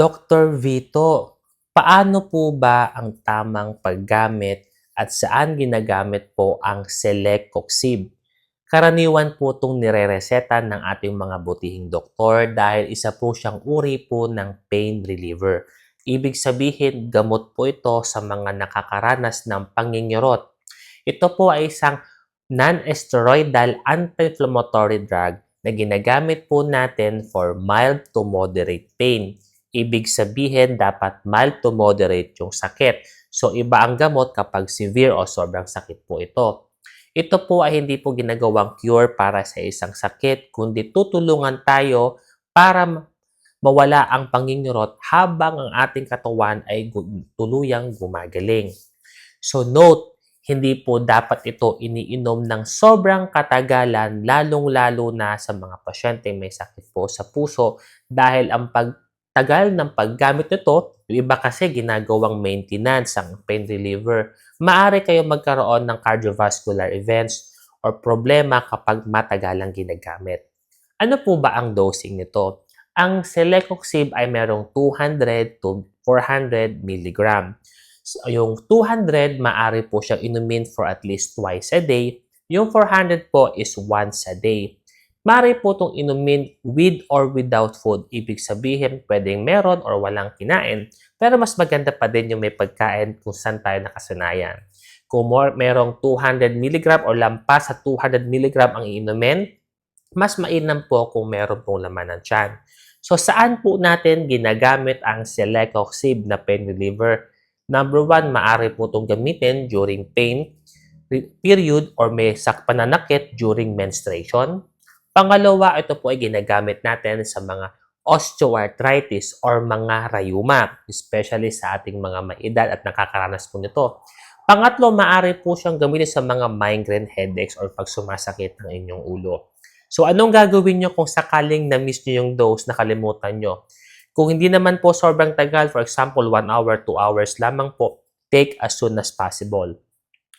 Dr. Vito, paano po ba ang tamang paggamit at saan ginagamit po ang Celecoxib? Karaniwan po itong nire-reseta ng ating mga butihing doktor dahil isa po siyang uri po ng pain reliever. Ibig sabihin, gamot po ito sa mga nakakaranas ng pangingiurot. Ito po ay isang non-steroidal anti-inflammatory drug na ginagamit po natin for mild to moderate pain. Ibig sabihin, dapat mild to moderate yung sakit. So, iba ang gamot kapag severe o sobrang sakit po ito. Ito po ay hindi po ginagawang cure para sa isang sakit, kundi tutulungan tayo para ma- mawala ang pangingurot habang ang ating katawan ay tuluyang gumagaling. So note, hindi po dapat ito iniinom ng sobrang katagalan, lalong-lalo na sa mga pasyente may sakit po sa puso dahil ang pagtagal ng paggamit nito, yung iba kasi ginagawang maintenance ang pain reliever, maaari kayo magkaroon ng cardiovascular events or problema kapag matagalang ginagamit. Ano po ba ang dosing nito? Ang Celecoxib ay merong 200 to 400 mg. So, yung 200, maaari po siyang inumin for at least twice a day. Yung 400 po is once a day. Maaari po itong inumin with or without food. Ibig sabihin, pwedeng meron or walang kinain. Pero mas maganda pa din yung may pagkain kung saan tayo nakasanayan. Kung more, merong 200 mg o lampas sa 200 mg ang iinumin, mas mainam po kung meron pong laman ng tiyan. So, saan po natin ginagamit ang Celecoxib na pain reliever? Number one, maaari po itong gamitin during pain period or may sak pananakit during menstruation. Pangalawa, ito po ay ginagamit natin sa mga osteoarthritis or mga rayuma, especially sa ating mga maedad at nakakaranas po nito. Pangatlo, maaari po siyang gamitin sa mga migraine headaches or pag sumasakit ng inyong ulo. So, anong gagawin nyo kung sakaling na-miss nyo yung dose, nakalimutan nyo? Kung hindi naman po sobrang tagal, for example, 1 hour, 2 hours lamang po, take as soon as possible.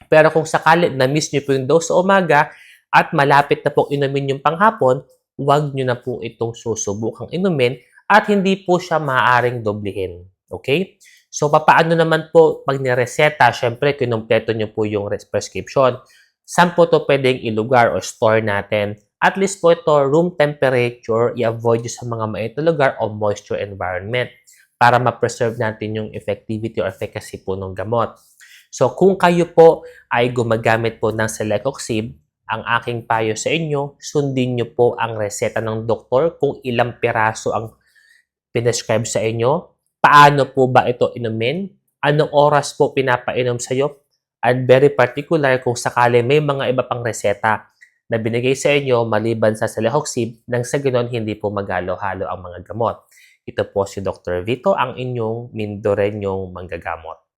Pero kung sakali na-miss nyo po yung dose sa umaga at malapit na po inumin yung panghapon, huwag nyo na po itong susubukang inumin at hindi po siya maaaring doblihin. Okay? So, papaano naman po pag nireseta, syempre, kinumpleto nyo po yung res- prescription. Saan po ito pwedeng ilugar o store natin? At least po ito, room temperature, i-avoid sa mga mainit na lugar o moisture environment para ma-preserve natin yung effectivity or efficacy po ng gamot. So, kung kayo po ay gumagamit po ng Celecoxib, ang aking payo sa inyo, sundin nyo po ang reseta ng doktor kung ilang piraso ang pinescribe sa inyo, paano po ba ito inumin, anong oras po pinapainom sa iyo, and very particular kung sakali may mga iba pang reseta na binigay sa inyo maliban sa Celecoxib nang sa ganon hindi po magalo-halo ang mga gamot. Ito po si Dr. Vito, ang inyong Mindorenyong manggagamot.